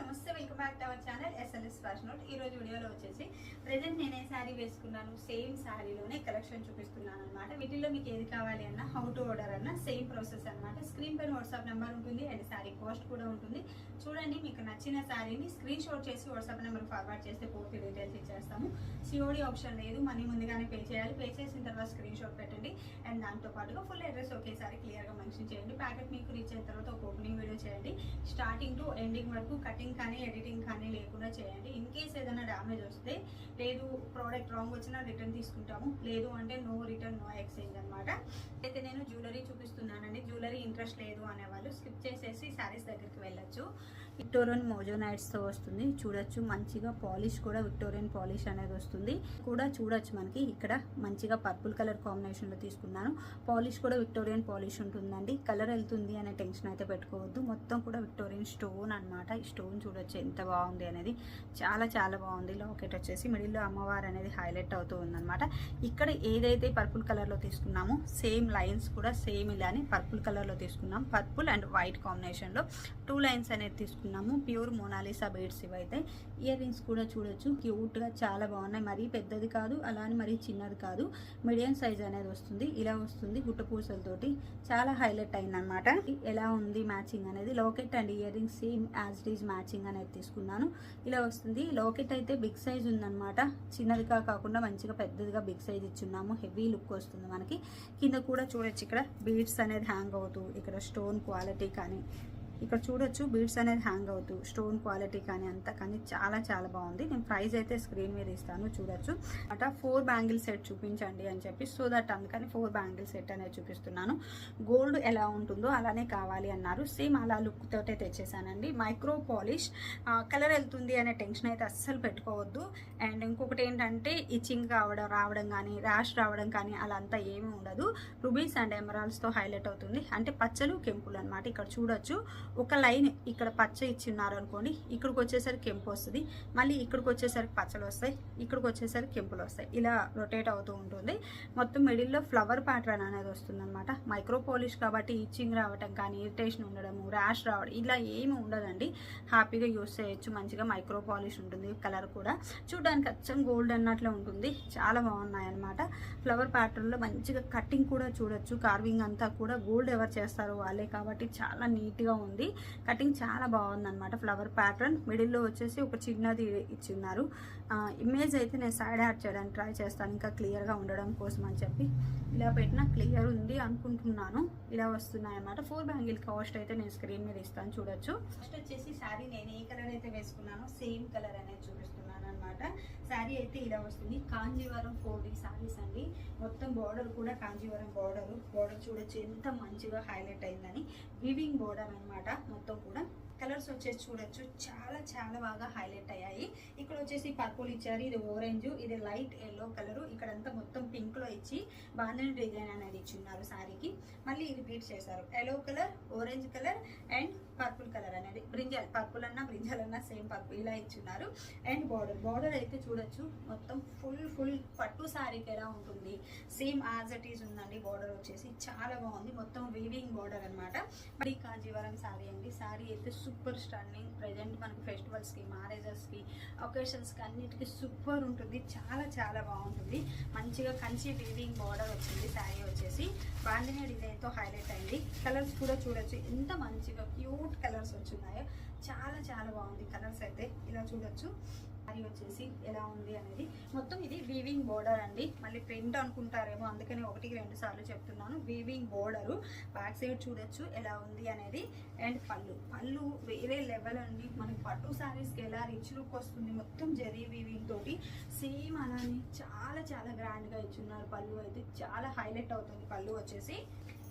నమస్తే welcome back to our channel SLS fashion note ఈ రోజు వీడియోలో వచ్చేసి ప్రజెంట్ నేను ఏ శారీ వేసుకున్నాను సేమ్ శారీలోనే కలెక్షన్ చూపిస్తున్నాను అనమాట వీటిల్లో మీకు ఏది కావాలి అన్న హౌ టు ఆర్డర్ అన్న సేమ్ ప్రాసెస్ అన్నమాట. స్క్రీన్ పైన వాట్సాప్ నెంబర్ ఉంటుంది అండ్ శారీ కాస్ట్ కూడా ఉంటుంది. చూడండి మీకు నచ్చిన శారీని స్క్రీన్ షాట్ చేసి వాట్సాప్ నెంబర్ ఫార్వర్డ్ చేస్తే పూర్తి డీటెయిల్స్ ఇచ్చేస్తాము. సిఓడి ఆప్షన్ లేదు మనీ ముందుగానే పే చేయాలి. పే చేసిన తర్వాత స్క్రీన్ షాట్ పెట్టండి అండ్ దాంతో పాటుగా ఫుల్ అడ్రస్ ఒకేసారి క్లియర్గా మెన్షన్ చేయండి. ప్యాకెట్ మీకు రీచ్ అయిన తర్వాత ఒక ఓపెనింగ్ వీడియో చేయండి. స్టార్టింగ్ టు ఎండింగ్ వరకు కటింగ్ కానీ ఎడిటింగ్ కానీ లేకుండా చేయండి. ఇన్ కేస్ ఏదైనా డ్యామేజ్ వస్తే లేదు ప్రోడక్ట్ రాంగ్ వచ్చినా రిటర్న్ తీసుకుంటాము. లేదు అంటే నో రిటర్న్ నో ఎక్స్చేంజ్ అనమాట అయితే నేను జ్యువెలరీ చూపిస్తున్నానండి. జ్యువెలరీ ఇంట్రెస్ట్ లేదు అనేవాళ్ళు స్కిప్ చేసేసి శారీస్ దగ్గరికి వెళ్ళొచ్చు. విక్టోరియన్ మోజోనైట్స్తో వస్తుంది. చూడొచ్చు. మంచిగా పాలిష్ కూడా విక్టోరియన్ పాలిష్ అనేది వస్తుంది. కూడా చూడొచ్చు మనకి. ఇక్కడ మంచిగా పర్పుల్ కలర్ కాంబినేషన్లో తీసుకున్నాను. పాలిష్ కూడా విక్టోరియన్ పాలిష్ ఉంటుందండి. కలర్ వెళ్తుంది అనే టెన్షన్ అయితే పెట్టుకోవద్దు. మొత్తం కూడా విక్టోరియన్ స్టోన్ అనమాట ఈ స్టోన్ చూడొచ్చు ఎంత బాగుంది అనేది చాలా చాలా బాగుంది. లాకెట్ వచ్చేసి మిడిల్లో అమ్మవారు అనేది హైలైట్ అవుతూ ఉందన్నమాట. ఇక్కడ ఏదైతే పర్పుల్ కలర్లో తీసుకున్నామో సేమ్ లైన్స్ కూడా సేమ్ ఇలానే పర్పుల్ కలర్లో తీసుకున్నాం. పర్పుల్ అండ్ వైట్ కాంబినేషన్లో టూ లైన్స్ అనేది తీసుకున్నాము. ప్యూర్ మోనాలిసా బీడ్స్ ఇవైతే. ఇయర్ రింగ్స్ కూడా చూడొచ్చు. క్యూట్గా చాలా బాగున్నాయి. మరీ పెద్దది కాదు అలానే మరీ చిన్నది కాదు. మీడియం సైజ్ అనేది వస్తుంది. ఇలా వస్తుంది గుట్ట పూసలతోటి. చాలా హైలైట్ అయిందనమాట ఎలా ఉంది మ్యాచింగ్ అనేది? Locket and earrings same as it is matching అనేది తీసుకున్నాను. ఇలా వస్తుంది. లోకెట్ అయితే బిగ్ సైజ్ ఉందన్నమాట. చిన్నదిగా కాకుండా మంచిగా పెద్దదిగా బిగ్ సైజ్ ఇచ్చున్నాము. హెవీ లుక్ వస్తుంది మనకి. కింద కూడా చూడొచ్చు. ఇక్కడ బీడ్స్ అనేది హ్యాంగ్ అవుతూ ఇక్కడ స్టోన్ క్వాలిటీ కానీ ఇక్కడ చూడొచ్చు బీడ్స్ అనేది హ్యాంగ్ అవుతూ స్టోన్ క్వాలిటీ కానీ అంతా కానీ చాలా చాలా బాగుంది. నేను ప్రైస్ అయితే స్క్రీన్ మీద ఇస్తాను చూడొచ్చు. అట ఫోర్ బ్యాంగిల్ సెట్ చూపించండి అని చెప్పి సో దట్ అందుకని ఫోర్ బ్యాంగిల్ సెట్ అనేది చూపిస్తున్నాను. గోల్డ్ ఎలా ఉంటుందో అలానే కావాలి అన్నారు. సేమ్ అలా లుక్ తోటే తెచ్చేసానండి. మైక్రో పాలిష్ కలర్ వెళ్తుంది అనే టెన్షన్ అయితే అస్సలు పెట్టుకోవద్దు. అండ్ ఇంకొకటి ఏంటంటే ఇచ్చింగ్ కావడం రావడం కానీ ర్యాష్ రావడం కానీ అలా అంతా ఏమీ ఉండదు. రుబీస్ అండ్ ఎమరాల్స్తో హైలైట్ అవుతుంది. అంటే పచ్చలు కెంపులు అనమాట ఇక్కడ చూడొచ్చు. ఒక లైన్ ఇక్కడ పచ్చ ఇచ్చిన్నారు అనుకోండి ఇక్కడికి వచ్చేసరికి కెంపు వస్తుంది మళ్ళీ ఇక్కడికి వచ్చేసరికి పచ్చలు వస్తాయి ఇక్కడికి వచ్చేసరికి కెంపులు వస్తాయి. ఇలా రొటేట్ అవుతూ ఉంటుంది. మొత్తం మిడిల్లో ఫ్లవర్ ప్యాటర్న్ అనేది వస్తుంది అనమాట మైక్రోపాలిష్ కాబట్టి ఇచ్చింగ్ రావటం కానీ ఇరిటేషన్ ఉండడము ర్యాష్ రావడం ఇలా ఏమి ఉండదండి. హ్యాపీగా యూస్ చేయొచ్చు. మంచిగా మైక్రో పాలిష్ ఉంటుంది కలర్ కూడా. చూడడానికి అచ్చం గోల్డ్ అన్నట్లే ఉంటుంది. చాలా బాగున్నాయి అనమాట ఫ్లవర్ ప్యాటర్న్లో మంచిగా కటింగ్ కూడా చూడొచ్చు. కార్వింగ్ అంతా కూడా గోల్డ్ ఎవరు చేస్తారో వాళ్ళే కాబట్టి చాలా నీట్గా ఉంది. కటింగ్ చాలా బాగుందనమాట ఫ్లవర్ ప్యాటర్న్ మిడిల్లో వచ్చేసి ఒక చిన్నది ఇచ్చిన్నారు. ఇమేజ్ అయితే నేను సైడ్ యాడ్ చేయడానికి ట్రై చేస్తాను. ఇంకా క్లియర్గా ఉండడం కోసం అని చెప్పి. ఇలా పెట్టినా క్లియర్ ఉంది అనుకుంటున్నాను. ఇలా వస్తున్నాయి అనమాట ఫోర్ బ్యాంగిల్ కాస్ట్ అయితే నేను స్క్రీన్ మీద ఇస్తాను చూడొచ్చు. ఫస్ట్ వచ్చేసి శారీ నేను ఏ కలర్ అయితే వేసుకున్నానో సేమ్ కలర్ అనేది చూపిస్తున్నాను. అనమాట శారీ అయితే ఇలా వస్తుంది. కాంజీవరం ఫోర్ డీ శారీస్ అండి. మొత్తం బార్డర్ కూడా కాంజీవరం బార్డర్ బార్డర్ చూడొచ్చు. ఎంత మంచిగా హైలైట్ అయిందని. వివింగ్ బార్డర్ అన్నమాట మొత్తం కూడా. కలర్స్ వచ్చేసి చూడొచ్చు. చాలా చాలా బాగా హైలైట్ అయ్యాయి. ఇక్కడ వచ్చేసి పర్పుల్ ఇచ్చారు. ఇది ఆరెంజ్ ఇది లైట్ ఎల్లో కలర్ ఇక్కడంతా మొత్తం పింక్లో ఇచ్చి బాంధని డిజైన్ అనేది ఇచ్చిన్నారు శారీకి. మళ్ళీ ఇది బీట్ చేశారు yellow colour orange colour and brinjal purple అన్నా బ్రింజల్ అన్నా సేమ్ పర్పుల్ ఇలా ఇచ్చున్నారు. అండ్ బార్డర్ బార్డర్ అయితే చూడొచ్చు. మొత్తం ఫుల్ ఫుల్ పట్టు శారీకి ఎలా ఉంటుంది? సేమ్ యాజ్ ఇట్ ఈజ్ ఉందండి. బార్డర్ వచ్చేసి చాలా బాగుంది. మొత్తం వీవింగ్ బార్డర్ అనమాట మరి కాంజీవరం శారీ అండి. శారీ అయితే సూపర్ స్టన్నింగ్. ప్రజెంట్ మనకి ఫెస్టివల్స్కి మ్యారేజెస్కి ఒకేషన్స్కి అన్నిటికీ సూపర్ ఉంటుంది. చాలా చాలా బాగుంటుంది. మంచిగా కంచి వీవింగ్ బార్డర్ వచ్చింది. బాండినీ డిజైన్తో హైలైట్ అయింది. కలర్స్ కూడా చూడొచ్చు. ఎంత మంచిగా క్యూట్ కలర్స్ వచ్చున్నాయో చాలా చాలా బాగుంది. కలర్స్ అయితే ఇలా చూడొచ్చు. శారీ వచ్చేసి ఎలా ఉంది అనేది. మొత్తం ఇది వీవింగ్ బోర్డర్ అండి. మళ్ళీ ప్రింట్ అనుకుంటారేమో అందుకని ఒకటికి రెండు సార్లు చెప్తున్నాను. వీవింగ్ బోర్డరు బ్యాక్ సైడ్ చూడొచ్చు ఎలా ఉంది అనేది. అండ్ పళ్ళు. పళ్ళు వేరే లెవెల్ అండి. మనకి పట్టు శారీస్కి ఎలా రిచ్ లుక్ వస్తుంది మొత్తం జరీ వీవింగ్ తోటి. సేమ్ అలానే చాలా చాలా గ్రాండ్గా ఇచ్చున్నారు పళ్ళు అయితే. చాలా హైలైట్ అవుతుంది పళ్ళు వచ్చేసి.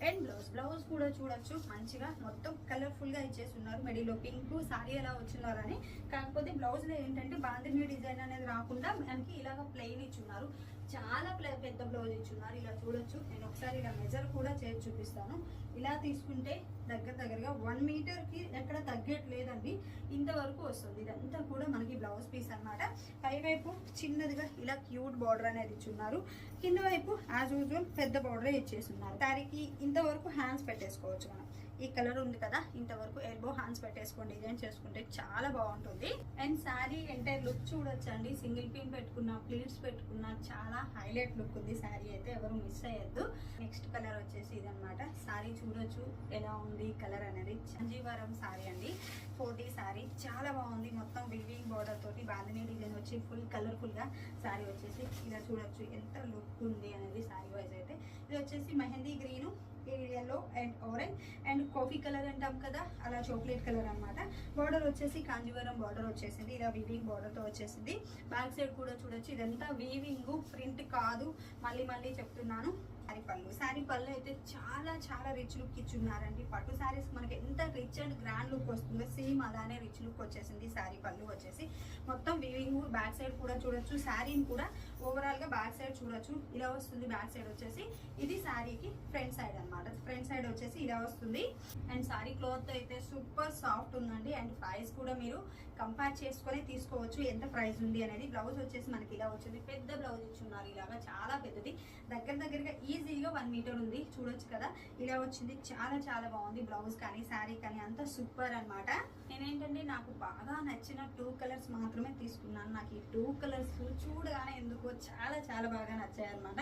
అండ్ బ్లౌజ్ బ్లౌజ్ కూడా చూడొచ్చు. మంచిగా మొత్తం కలర్ఫుల్గా ఇచ్చేసి ఉన్నారు మెడీలో పింక్ సారీ ఎలా వచ్చిన్నారని కాకపోతే బ్లౌజ్లో ఏంటంటే బాందిని డిజైన్ అనేది రాకుండా మనకి ఇలాగ ప్లెయిన్ ఇచ్చున్నారు. చాలా ప్లే పెద్ద బ్లౌజ్ ఇచ్చున్నారు ఇలా చూడొచ్చు. నేను ఒకసారి ఇలా మెజర్ కూడా చేసి చూపిస్తాను. ఇలా తీసుకుంటే దగ్గర దగ్గరగా వన్ మీటర్కి ఎక్కడ తగ్గట్లేదండి. ఇంతవరకు వస్తుంది. ఇదంతా కూడా మనకి బ్లౌజ్ పీస్ అన్నమాట. పై వైపు చిన్నదిగా ఇలా క్యూట్ బార్డర్ అనేది ఇచ్చున్నారు. కింద వైపు యాజ్ యూజువల్ పెద్ద బార్డరే ఇచ్చేస్తున్నారు. దానికి ఇంతవరకు హ్యాండ్స్ పెట్టేసుకోవచ్చు మనం. ఈ కలర్ ఉంది కదా ఇంతవరకు ఎల్బో హ్యాండ్స్ పెట్టేసుకోండి డిజైన్ చేసుకుంటే చాలా బాగుంటుంది. అండ్ శారీ ఎంటైర్ లుక్ చూడొచ్చండి. సింగిల్ పిన్ పెట్టుకున్న ప్లీట్స్ పెట్టుకున్న చాలా హైలైట్ లుక్ ఉంది. శారీ అయితే ఎవరు మిస్ అయ్యద్దు. నెక్స్ట్ కలర్ వచ్చేసి ఇదనమాట శారీ చూడొచ్చు ఎలా ఉంది కలర్ అనేది. సంజీవరం శారీ అండి. ఫోర్టీ శారీ చాలా బాగుంది. మొత్తం వివింగ్ బార్డర్ తోటి బాందిని డిజైన్ వచ్చి ఫుల్ కలర్ఫుల్గా శారీ వచ్చేసి ఇలా చూడొచ్చు. ఎంత లుక్ ఉంది అనేది శారీ వైజ్ అయితే. ఇది వచ్చేసి mehndi green yellow and orange and coffee colour అంటాం కదా అలా చాక్లెట్ కలర్ అన్నమాట. బార్డర్ వచ్చేసి కాంజీవరం బార్డర్ వచ్చేసింది ఇలా వీవింగ్ బార్డర్తో వచ్చేసింది. బ్యాక్ సైడ్ కూడా చూడొచ్చు ఇదంతా వీవింగ్ ప్రింట్ కాదు. మళ్ళీ మళ్ళీ చెప్తున్నాను. సారీ పళ్ళు. శారీ పళ్ళు అయితే చాలా చాలా రిచ్ లుక్ ఇచ్చున్నారండి. పట్టు శారీస్ మనకి ఎంత రిచ్ అండ్ గ్రాండ్ లుక్ వస్తుందో సేమ్ అలానే రిచ్ లుక్ వచ్చేసింది శారీ పళ్ళు వచ్చేసి. మొత్తం వీవింగ్ బ్యాక్ సైడ్ కూడా చూడొచ్చు. శారీని కూడా ఓవరాల్గా బ్యాక్ సైడ్ చూడొచ్చు. ఇలా వస్తుంది బ్యాక్ సైడ్ వచ్చేసి. ఇది శారీకి ఫ్రంట్ సైడ్ అన్నమాట. ఫ్రంట్ సైడ్ వచ్చేసి ఇలా వస్తుంది. అండ్ శారీ క్లాత్ అయితే సూపర్ సాఫ్ట్ ఉందండి. అండ్ ప్రైస్ కూడా మీరు కంపేర్ చేసుకొని తీసుకోవచ్చు. ఎంత ప్రైస్ ఉంది అనేది. బ్లౌజ్ వచ్చేసి మనకి ఇలా వచ్చింది. పెద్ద బ్లౌజ్ ఇచ్చున్నారు. ఇలాగా చాలా పెద్దది. దగ్గర దగ్గరగా ఈ ఈజీగా వన్ మీటర్ ఉంది చూడొచ్చు కదా. ఇలా వచ్చింది చాలా చాలా బాగుంది బ్లౌజ్ కానీ శారీ కానీ అంతా సూపర్ అనమాట నేనేంటంటే నాకు బాగా నచ్చిన టూ కలర్స్ మాత్రమే తీసుకున్నాను. నాకు ఈ టూ కలర్స్ చూడగానే ఎందుకో చాలా చాలా బాగా నచ్చాయి అనమాట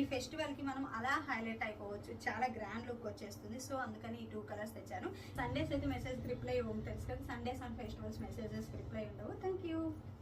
ఈ ఫెస్టివల్కి మనం అలా హైలైట్ అయిపోవచ్చు. చాలా గ్రాండ్ లుక్ వచ్చేస్తుంది. సో అందుకని ఈ టూ కలర్స్ తెచ్చాను. సండేస్ అయితే మెసేజ్ రిప్లై ఇవ్వము తెలుసు కదా. Sundays and festivals messages reply ఉండవు. Thank you